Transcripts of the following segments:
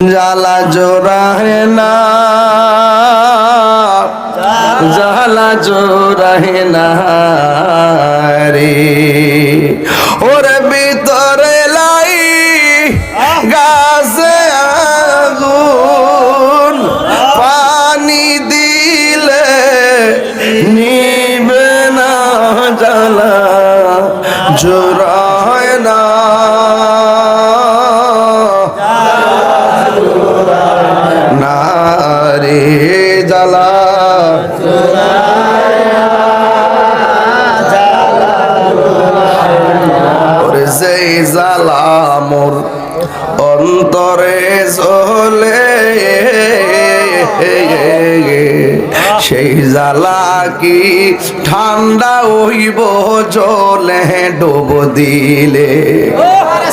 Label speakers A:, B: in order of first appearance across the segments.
A: জ্বালা জোড়াহে না। জ্বালা জোড়াহে না রে। ওরে ভিতরে লাই গাছে আগুন, পানি দিলে নিবে না জ্বালা জোড়ায় না। ওরে যেই জ্বালা মোর অন্তরে জ্বলে। সেই জ্বালা কি ঠান্ডা হইব জলে ডুব দিলে?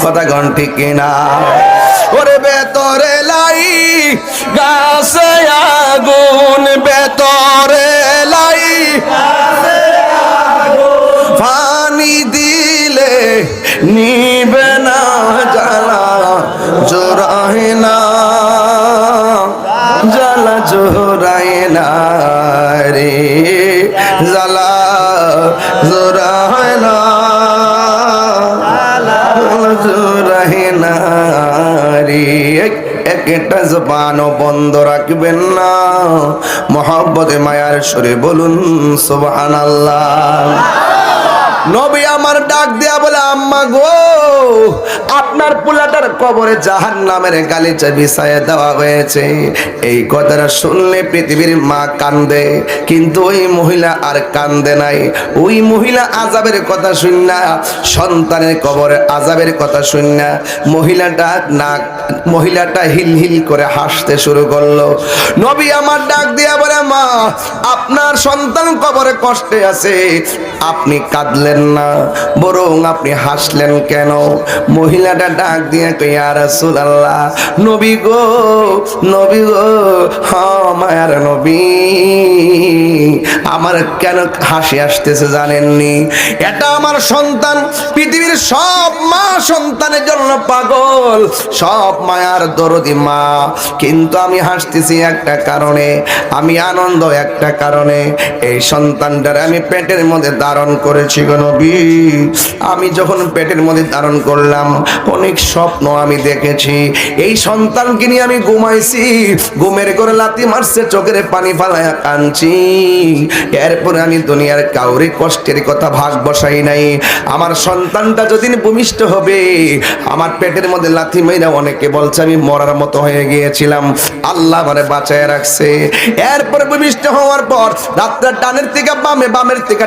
A: কথা ঘন্টি কিনা? ওরে বেতরে লাই গাছে আগুন বেতরে নিবে না জ্বালা জোরায় না। জ্বালা জোরায় না রে, জ্বালা জোরায় না। জোরায় না রে। একটা জবানও বন্ধ রাখবেন না। মোহাব্বতে মায়ার সরে বলুন, সুবহানাল্লাহ। নবী আমার ডাক দেয়া বলে, আম্মা গো, আপনার পোলাটার কবরে জাহান নামের গালিচা বিছায় দেওয়া হয়েছে। এই কথাটা শুনলে পৃথিবীর মা কান্দে, কিন্তু ওই মহিলা আর কান্দে নাই। ওই মহিলা আজাবের কথা শুন না, সন্তানের কবরে আজাবের কথা শুন না। মহিলাটা নাক, মহিলাটা হিল হিল করে হাসতে শুরু করল। নবী আমার ডাক দিয়া বলে, মা, আপনার সন্তান কবরে কষ্টে আছে। আপনি কাঁদলেন না। বরং আপনি হাসলেন কেন? মহিলাটা ডাক দিয়ে কইয়া রাসূলুল্লাহ, নবী গো নবী গো হ্যাঁ মায়ার নবী। আমার কেন হাসি আসতেছে জানেননি? এটা আমার সন্তান, পৃথিবীর সব মা সন্তানের জন্য পাগল, সব মায়ার দরদি মা। কিন্তু আমি হাসতেছি একটা কারণে, আমি আনন্দ একটা কারণে। এই সন্তানটারে আমি পেটের মধ্যে ধারণ করেছি গো নবী। আমি যখন পেটের মধ্যে ধারণ করলাম, অনেক স্বপ্ন আমি দেখেছি। এই সন্তানকে নিয়ে আমি ঘুমাইছি, ঘুমের করে লাতি মারছে, চোখের পানি ফালায়া কাঁদছি। এরপরে আমি দুনিয়ার কাউরে কষ্টের কথা ভাগ বসাই নাই। আমার সন্তানটা যদি ভূমিষ্ঠ হবে, আমার পেটের মধ্যে লাথি মেয়েরা অনেকে বলছে, আমি মরার মতো হয়ে গিয়েছিলাম। আল্লাহ আমারে বাঁচায় রাখছে। এরপরে ভূমিষ্ঠ হওয়ার পর রাত্রে ডানের থেকে বামে, বামের থেকে